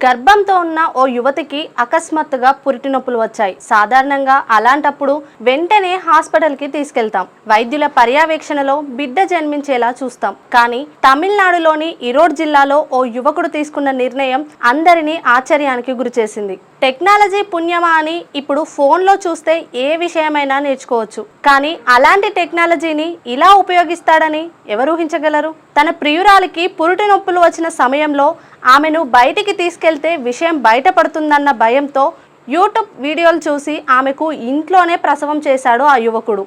గర్భంతో ఉన్న ఓ యువతికి అకస్మాత్తుగా పురిటి నొప్పులు వచ్చాయి. సాధారణంగా అలాంటప్పుడు వెంటనే హాస్పిటల్కి తీసుకెళ్తాం. వైద్యుల పర్యవేక్షణలో బిడ్డ జన్మించేలా చూస్తాం. కానీ తమిళనాడులోని ఇరోడ్ జిల్లాలో ఓ యువకుడు తీసుకున్న నిర్ణయం అందరినీ ఆశ్చర్యానికి గురిచేసింది. టెక్నాలజీ పుణ్యమా అని ఇప్పుడు ఫోన్లో చూస్తే ఏ విషయమైనా నేర్చుకోవచ్చు. కానీ అలాంటి టెక్నాలజీని ఇలా ఉపయోగిస్తాడని ఎవరు ఊహించగలరు? తన ప్రియురాలికి పురుటి నొప్పులు వచ్చిన సమయంలో ఆమెను బయటికి తీసుకెళ్తే విషయం బయటపడుతుందన్న భయంతో యూట్యూబ్ వీడియోలు చూసి ఆమెకు ఇంట్లోనే ప్రసవం చేశాడు ఆ యువకుడు.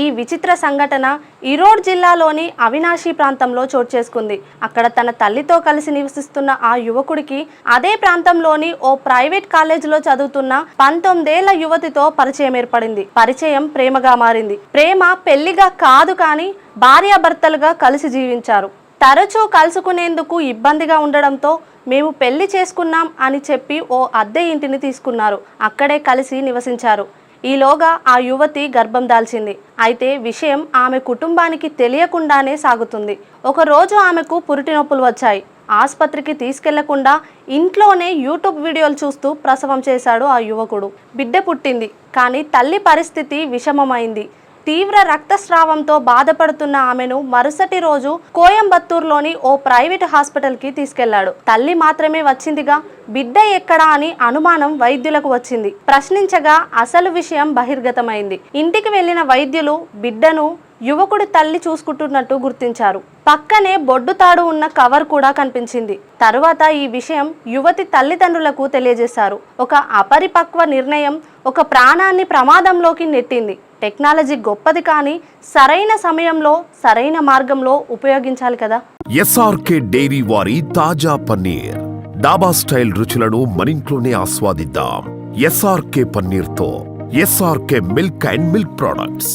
ఈ విచిత్ర సంఘటన ఈరోడ్ జిల్లాలోని అవినాశి ప్రాంతంలో చోటు చేసుకుంది. అక్కడ తన తల్లితో కలిసి నివసిస్తున్న ఆ యువకుడికి అదే ప్రాంతంలోని ఓ ప్రైవేట్ కాలేజీలో చదువుతున్న పంతొమ్మిదేళ్ళ యువతితో పరిచయం ఏర్పడింది. పరిచయం ప్రేమగా మారింది. ప్రేమ పెళ్ళిగా కాదు కానీ భార్యాభర్తలుగా కలిసి జీవించారు. తరచూ కలుసుకునేందుకు ఇబ్బందిగా ఉండడంతో మేము పెళ్ళి చేసుకున్నాం అని చెప్పి ఓ అద్దె ఇంటిని తీసుకున్నారు. అక్కడే కలిసి నివసించారు. ఈలోగా ఆ యువతి గర్భం దాల్చింది. అయితే విషయం ఆమె కుటుంబానికి తెలియకుండానే సాగుతుంది. ఒకరోజు ఆమెకు పురిటి నొప్పులు వచ్చాయి. ఆసుపత్రికి తీసుకెళ్ళకుండా ఇంట్లోనే యూట్యూబ్ వీడియోలు చూస్తూ ప్రసవం చేశాడు ఆ యువకుడు. బిడ్డ పుట్టింది. కానీ తల్లి పరిస్థితి విషమమైంది. తీవ్ర రక్తస్రావంతో బాధపడుతున్న ఆమెను మరుసటి రోజు కోయంబత్తూరులోని ఓ ప్రైవేట్ హాస్పిటల్కి తీసుకెళ్ళాడు. తల్లి మాత్రమే వచ్చిందిగా బిడ్డ ఎక్కడా అని అనుమానం వైద్యులకు వచ్చింది. ప్రశ్నించగా అసలు విషయం బహిర్గతమైంది. ఇంటికి వెళ్ళిన వైద్యులు బిడ్డను యువకుడి తల్లి చూసుకుంటున్నట్టు గుర్తించారు. పక్కనే బొడ్డు తాడు ఉన్న కవర్ కూడా కనిపించింది. తరువాత ఈ విషయం యువతి తల్లిదండ్రులకు తెలియజేశారు. ఒక అపరిపక్వ నిర్ణయం ఒక ప్రాణాన్ని ప్రమాదంలోకి నెట్టింది. టెక్నాలజీ గొప్పది కానీ సరైన సమయంలో సరైన మార్గంలో ఉపయోగించాలి కదా. ఎస్ఆర్కే డైరీ వారి తాజా పన్నీర్. డాబా స్టైల్ రుచులను మనింట్లోనే ఆస్వాదిద్దాం. SRK పన్నీర్తో SRK milk and milk products.